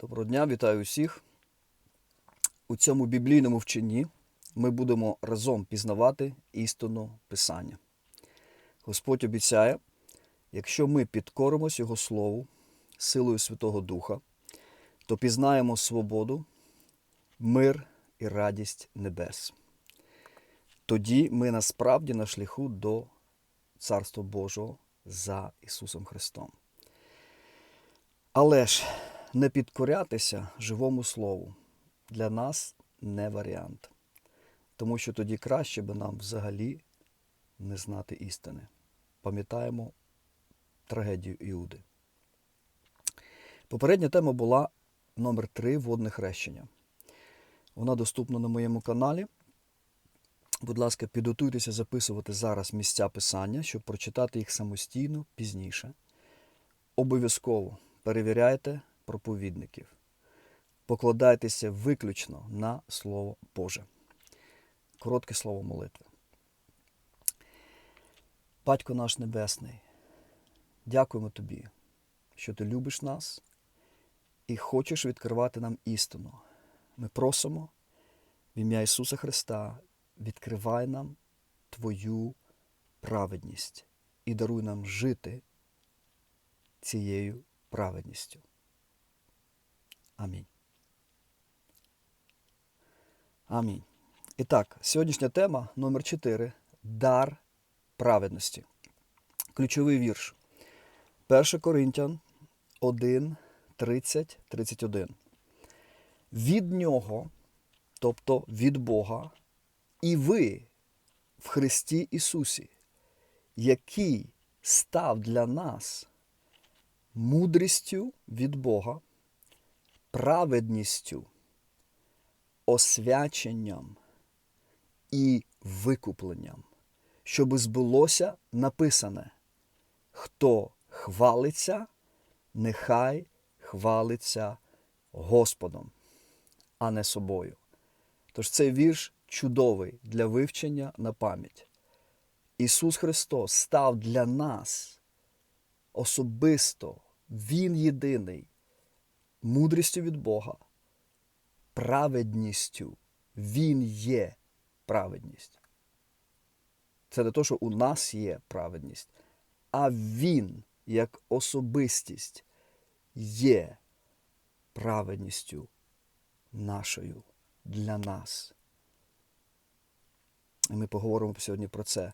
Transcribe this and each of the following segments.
Доброго дня, вітаю усіх. У цьому біблійному вченні ми будемо разом пізнавати істину Писання. Господь обіцяє, якщо ми підкоримось Його Слову силою Святого Духа, то пізнаємо свободу, мир і радість небес. Тоді ми насправді на шляху до Царства Божого за Ісусом Христом. Але ж не підкорятися живому слову для нас не варіант. Тому що тоді краще би нам взагалі не знати істини. Пам'ятаємо трагедію Іуди. Попередня тема була номер 3 водне хрещення. Вона доступна на моєму каналі. Будь ласка, підготуйтеся записувати зараз місця писання, щоб прочитати їх самостійно пізніше. Обов'язково перевіряйте проповідників. Покладайтеся виключно на Слово Боже. Коротке слово молитви. Батько наш Небесний, дякуємо Тобі, що Ти любиш нас і хочеш відкривати нам істину. Ми просимо в ім'я Ісуса Христа, відкривай нам Твою праведність і даруй нам жити цією праведністю. Амінь. Амінь. І так, сьогоднішня тема номер 4 Дар праведності. Ключовий вірш. 1 Коринтян 1, 30, 31. Від нього, тобто від Бога, і ви в Христі Ісусі, який став для нас мудрістю від Бога, праведністю, освяченням і викупленням, щоби збулося написане, хто хвалиться, нехай хвалиться Господом, а не собою. Тож цей вірш чудовий для вивчення на пам'ять. Ісус Христос став для нас особисто, Він єдиний, мудрістю від Бога, праведністю. Він є праведність. Це не те, що у нас є праведність, а Він, як особистість, є праведністю нашою для нас. І ми поговоримо сьогодні про це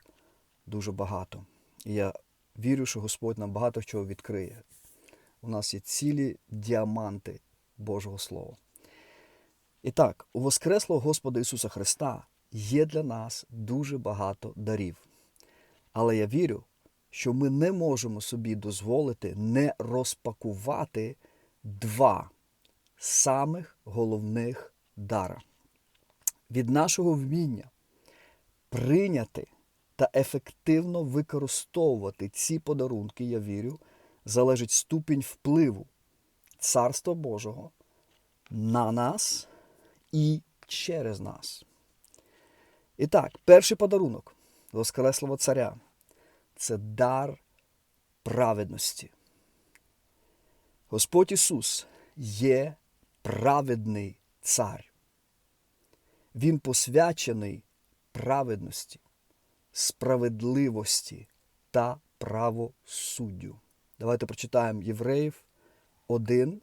дуже багато. І я вірю, що Господь нам багато чого відкриє. У нас є цілі діаманти Божого Слова. І так, у Воскреслого Господа Ісуса Христа є для нас дуже багато дарів. Але я вірю, що ми не можемо собі дозволити не розпакувати два самих головних дара. Від нашого вміння прийняти та ефективно використовувати ці подарунки, я вірю, залежить ступінь впливу Царства Божого на нас і через нас. І так, перший подарунок Воскреслого Царя це дар праведності. Господь Ісус є праведний цар. Він посвячений праведності, справедливості та правосуддю. Давайте прочитаємо Євреїв 1,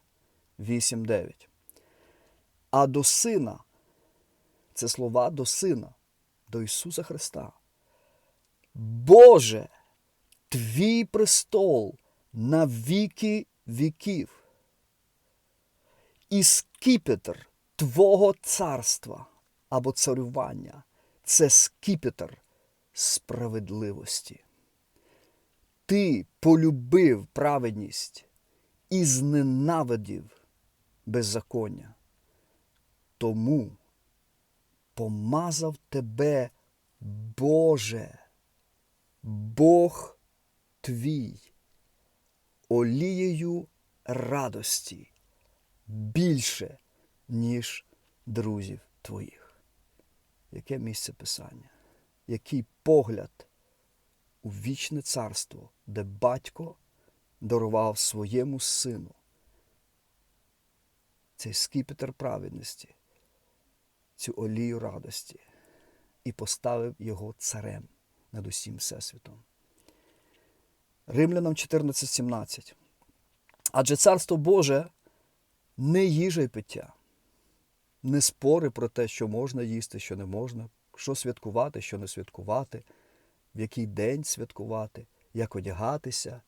8, 9. А до Сина, це слова до Сина, до Ісуса Христа. Боже, твій престол на віки віків. І скіпетр Твого царства або царювання це скіпетр справедливості. Ти полюбив праведність і зненавидів беззаконня. Тому помазав тебе Боже, Бог твій, олією радості більше, ніж друзів твоїх. Яке місце писання? Який погляд у вічне царство, де батько дарував своєму сину цей скипетр праведності, цю олію радості і поставив його царем над усім Всесвітом. Римлянам 14:17. Адже Царство Боже не їжа й пиття, не спори про те, що можна їсти, що не можна, що святкувати, що не святкувати, в який день святкувати, як одягатися.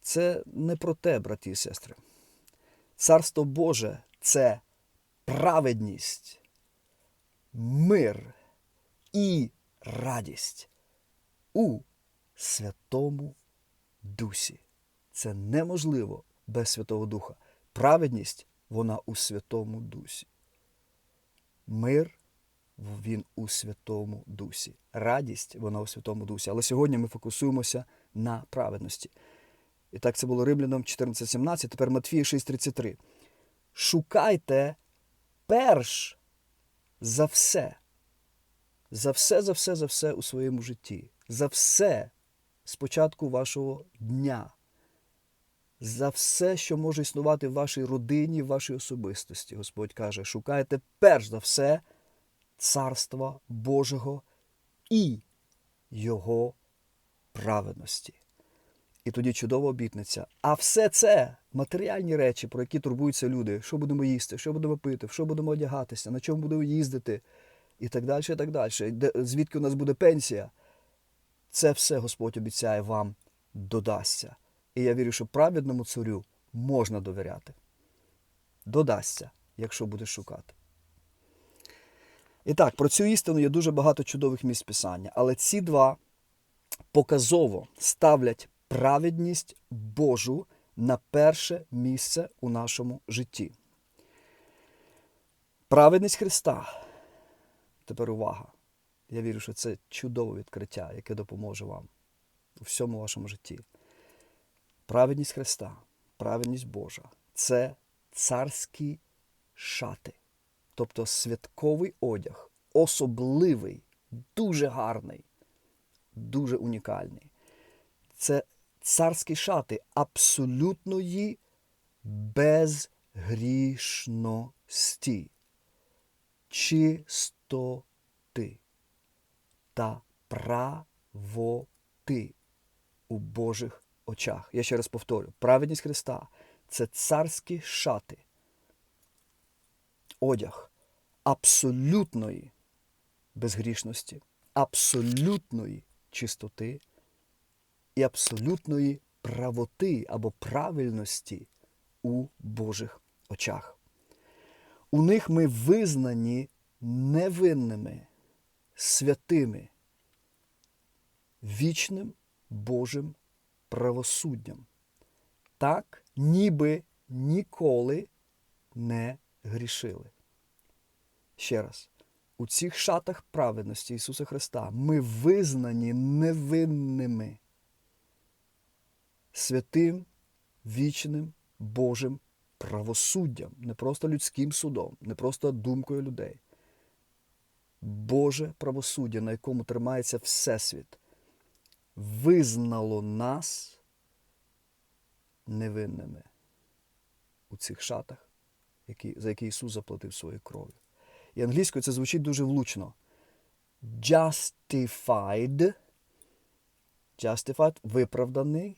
Це не про те, браті і сестри. Царство Боже це праведність, мир і радість у Святому Дусі. Це неможливо без Святого Духа. Праведність вона у Святому Дусі. Мир він у Святому Дусі. Радість вона у Святому Дусі. Але сьогодні ми фокусуємося на праведності. І так це було Римлянам 14.17, тепер Матфія 6.33. Шукайте перш за все, за все, за все, за все у своєму житті, за все з початку вашого дня, за все, що може існувати в вашій родині, в вашій особистості. Господь каже, шукайте перш за все Царства Божого і Його праведності. І тоді чудова обітниця. А все це матеріальні речі, про які турбуються люди, що будемо їсти, що будемо пити, в що будемо одягатися, на чому будемо їздити, і так далі, і так далі. Звідки у нас буде пенсія? Це все Господь обіцяє вам додасться. І я вірю, що праведному царю можна довіряти. Додасться, якщо будеш шукати. І так, про цю істину є дуже багато чудових місць писання, але ці два показово ставлять праведність Божу на перше місце у нашому житті. Праведність Христа. Тепер увага. Я вірю, що це чудове відкриття, яке допоможе вам у всьому вашому житті. Праведність Христа, праведність Божа це царські шати, тобто святковий одяг, особливий, дуже гарний, дуже унікальний. Це царські шати абсолютної безгрішності, чистоти та правоти у Божих очах. Я ще раз повторю: праведність Христа це царські шати, одяг абсолютної безгрішності, абсолютної чистоти і абсолютної правоти або правильності у Божих очах. У них ми визнані невинними, святими, вічним Божим правосуддям, так, ніби ніколи не грішили. Ще раз, у цих шатах праведності Ісуса Христа ми визнані невинними святим, вічним Божим правосуддям, не просто людським судом, не просто думкою людей. Боже правосуддя, на якому тримається Всесвіт, визнало нас невинними у цих шатах, за які Ісус заплатив своєю кров'ю. І англійською це звучить дуже влучно. Justified, justified виправданий,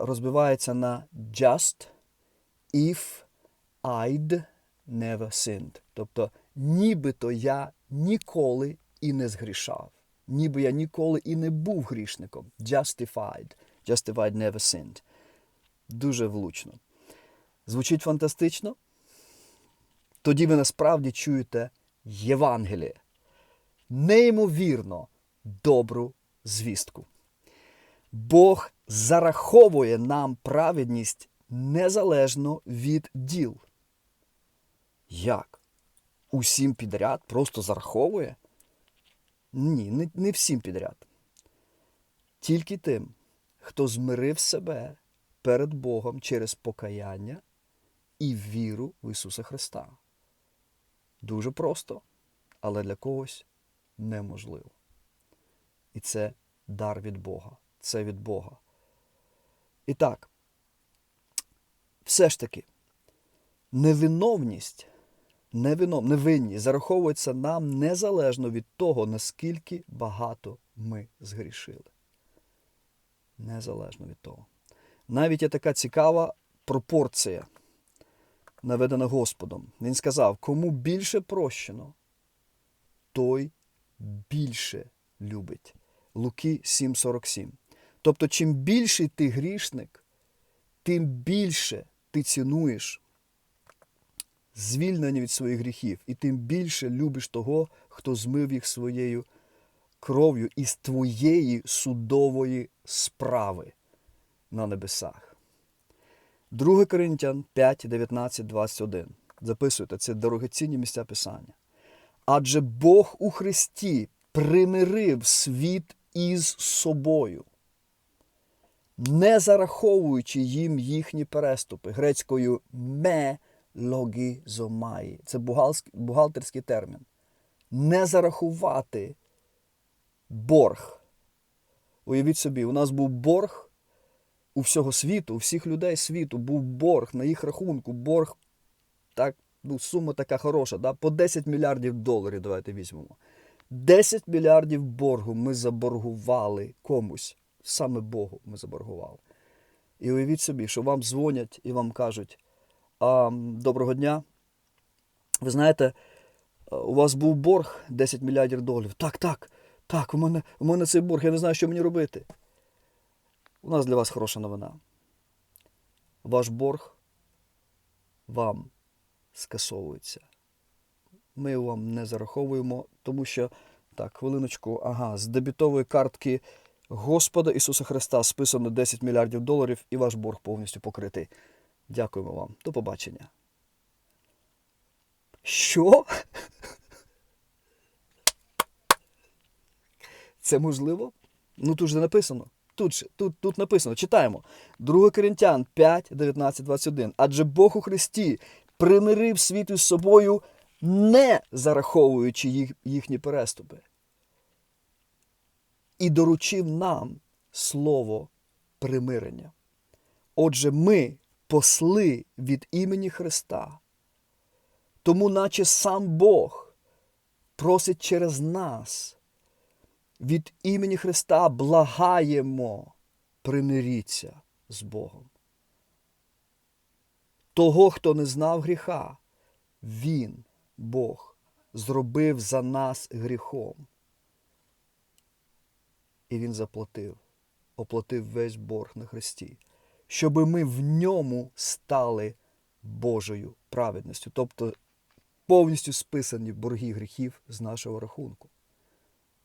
розбивається на just if I'd never sinned. Тобто, нібито я ніколи і не згрішав. Ніби я ніколи і не був грішником. Justified. Justified never sinned. Дуже влучно. Звучить фантастично. Тоді ви насправді чуєте Євангеліє. Неймовірно добру звістку. Бог зараховує нам праведність незалежно від діл. Як? Усім підряд просто зараховує? Ні, не, не всім підряд. Тільки тим, хто змирив себе перед Богом через покаяння і віру в Ісуса Христа. Дуже просто, але для когось неможливо. І це дар від Бога. Це від Бога. І так, все ж таки, невиновність, невинов, невинність зараховується нам незалежно від того, наскільки багато ми згрішили. Незалежно від того. Навіть є така цікава пропорція, наведена Господом. Він сказав, кому більше прощено, той більше любить. Луки 7,47. Тобто, чим більший ти грішник, тим більше ти цінуєш звільнення від своїх гріхів, і тим більше любиш того, хто змив їх своєю кров'ю із твоєї судової справи на небесах. 2 Коринтян 5, 19, 21. Записуйте, це дорогоцінні місця Писання. Адже Бог у Христі примирив світ із собою, не зараховуючи їм їхні переступи грецькою ме логізомаї. Це бухгалтерський термін. Не зарахувати борг. Уявіть собі, у нас був борг у всього світу, у всіх людей світу був борг на їх рахунку, борг, так, ну, сума така хороша, да? по 10 мільярдів доларів давайте візьмемо. 10 мільярдів боргу ми заборгували комусь, саме Богу ми заборгували. І уявіть собі, що вам дзвонять і вам кажуть, а, доброго дня. Ви знаєте, у вас був борг 10 мільярдів доларів. Так, так, так, у мене, у мене цей борг, я не знаю, що мені робити. У нас для вас хороша новина. Ваш борг вам скасовується. Ми вам не зараховуємо, тому що, так, хвилиночку, ага, з дебітової картки Господа Ісуса Христа списано 10 мільярдів доларів і ваш борг повністю покритий. Дякуємо вам. До побачення. Що? Це можливо? Ну тут же написано. Тут тут, тут написано, читаємо. 2 Коринтян 5, 19, 21. Адже Бог у Христі примирив світ із собою, не зараховуючи їх, їхні переступи. І доручив нам слово примирення. Отже, ми посли від імені Христа. Тому, наче сам Бог просить через нас від імені Христа благаємо, примиріться з Богом. Того, хто не знав гріха, Він, Бог, зробив за нас гріхом. І Він заплатив, оплатив весь борг на Христі, щоби ми в ньому стали Божою праведністю, тобто повністю списані борги гріхів з нашого рахунку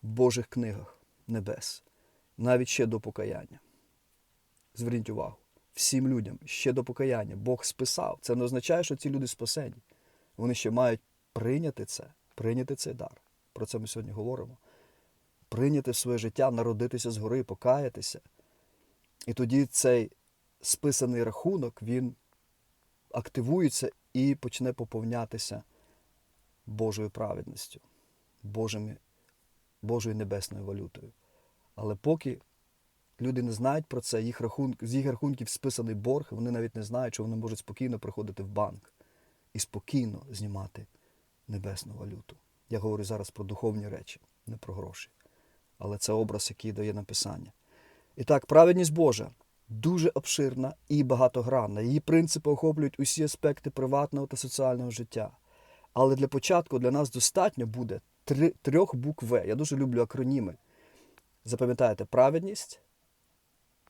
Божих книгах небес, навіть ще до покаяння. Зверніть увагу, всім людям ще до покаяння Бог списав. Це не означає, що ці люди спасені. Вони ще мають прийняти це, прийняти цей дар. Про це ми сьогодні говоримо. Прийняти своє життя, народитися згори, покаятися. І тоді цей списаний рахунок, він активується і почне поповнятися Божою праведністю, Божими Божою небесною валютою. Але поки люди не знають про це, їх рахунк, з їх рахунків списаний борг, вони навіть не знають, що вони можуть спокійно приходити в банк і спокійно знімати небесну валюту. Я говорю зараз про духовні речі, не про гроші. Але це образ, який дає написання. І так, праведність Божа дуже обширна і багатогранна. Її принципи охоплюють усі аспекти приватного та соціального життя. Але для початку для нас достатньо буде три, трьох букв В. Я дуже люблю акроніми. Запам'ятаєте праведність,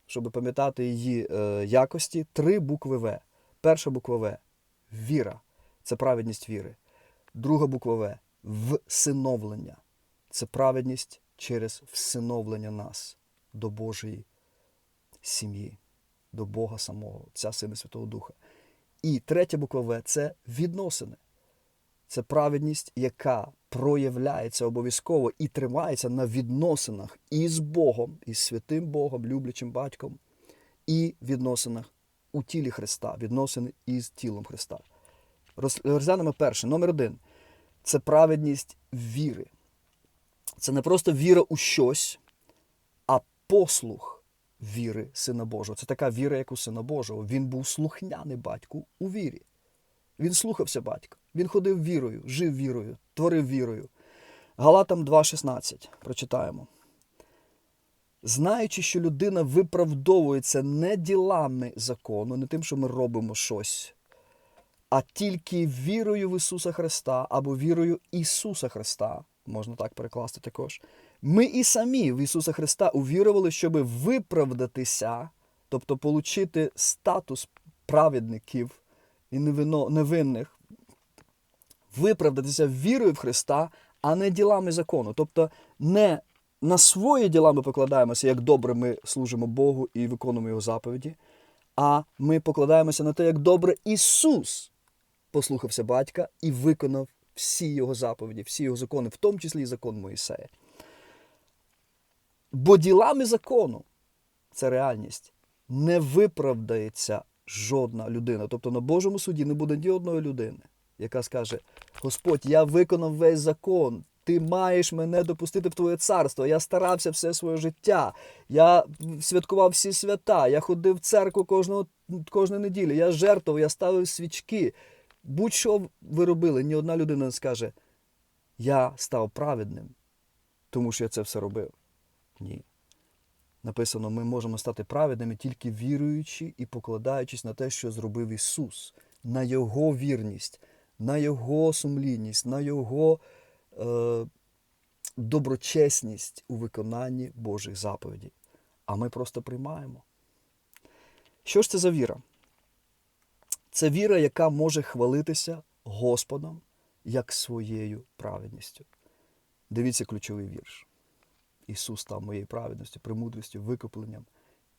щоб пам'ятати її е, якості, три букви В. Перша буква В віра. Це праведність віри. Друга буква В всиновлення. Це праведність через всиновлення нас до Божої сім'ї, до Бога самого, Отця Сина Святого Духа. І третя буква В це відносини. Це праведність, яка проявляється обов'язково і тримається на відносинах із Богом, із святим Богом, люблячим батьком, і відносинах у тілі Христа, відносини із тілом Христа. Розглянемо перше, номер один це праведність віри. Це не просто віра у щось, а послух віри Сина Божого. Це така віра, як у Сина Божого. Він був слухняний батьку у вірі. Він слухався батька. Він ходив вірою, жив вірою, творив вірою. Галатам 2.16 прочитаємо. Знаючи, що людина виправдовується не ділами закону, не тим, що ми робимо щось, а тільки вірою в Ісуса Христа або вірою Ісуса Христа, можна так перекласти також. Ми і самі в Ісуса Христа увірували, щоб виправдатися, тобто отримати статус праведників і невинних, виправдатися вірою в Христа, а не ділами закону. Тобто не на свої діла ми покладаємося, як добре ми служимо Богу і виконуємо Його заповіді, а ми покладаємося на те, як добре Ісус послухався батька і виконав всі його заповіді, всі його закони, в тому числі і закон Моїсея. Бо ділами закону це реальність. Не виправдається жодна людина. Тобто на Божому суді не буде ні одної людини, яка скаже: Господь, я виконав весь закон. Ти маєш мене допустити в твоє царство. Я старався все своє життя. Я святкував всі свята. Я ходив в церкву кожного, кожної неділі. Я жертвував, я ставив свічки. Будь-що ви робили, ні одна людина не скаже: Я став праведним, тому що я це все робив. Ні. Написано, ми можемо стати праведними тільки віруючи і покладаючись на те, що зробив Ісус, на Його вірність, на Його сумлінність, на Його е, доброчесність у виконанні Божих заповідей. А ми просто приймаємо. Що ж це за віра? Це віра, яка може хвалитися Господом як своєю праведністю. Дивіться ключовий вірш. Ісус став моєю праведністю, премудрістю, викупленням.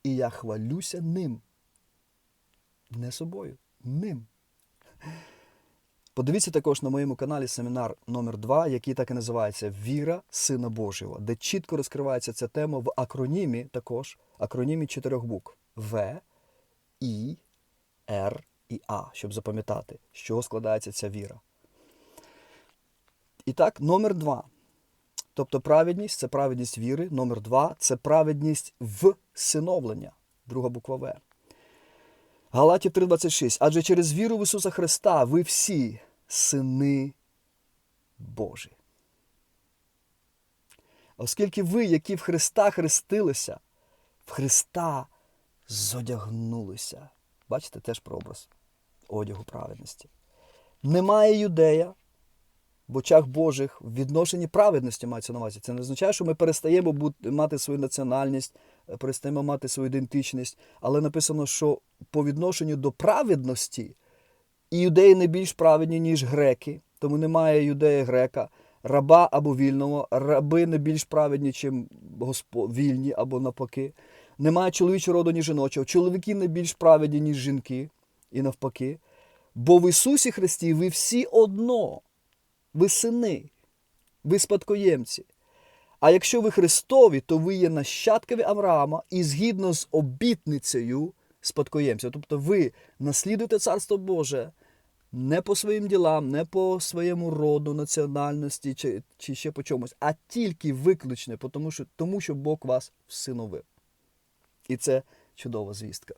І я хвалюся ним. Не собою, ним. Подивіться також на моєму каналі семінар номер 2 який так і називається Віра Сина Божого, де чітко розкривається ця тема в акронімі також, акронімі чотирьох букв В, І, Р і А, щоб запам'ятати, з чого складається ця віра. І так, номер 2. Тобто праведність це праведність віри. Номер два це праведність всиновлення. Друга буква В. Галатів 3,26. Адже через віру в Ісуса Христа ви всі сини Божі. Оскільки ви, які в Христа хрестилися, в Христа зодягнулися. Бачите, теж прообраз одягу праведності. Немає юдея, в очах Божих в відношенні праведності мається на увазі. Це не означає, що ми перестаємо бути, мати свою національність, перестаємо мати свою ідентичність. Але написано, що по відношенню до праведності і юдеї не більш праведні, ніж греки, тому немає юдея грека, раба або вільного, раби не більш праведні, ніж госпо, вільні або навпаки. Немає чоловічого роду, ніж жіночого. Чоловіки не більш праведні, ніж жінки, і навпаки. Бо в Ісусі Христі ви всі одно. Ви сини, ви спадкоємці. А якщо ви Христові, то ви є нащадкові Авраама і згідно з обітницею спадкоємця. Тобто ви наслідуєте Царство Боже не по своїм ділам, не по своєму роду, національності чи, чи ще по чомусь, а тільки виключно тому що, тому, що Бог вас всиновив. І це чудова звістка.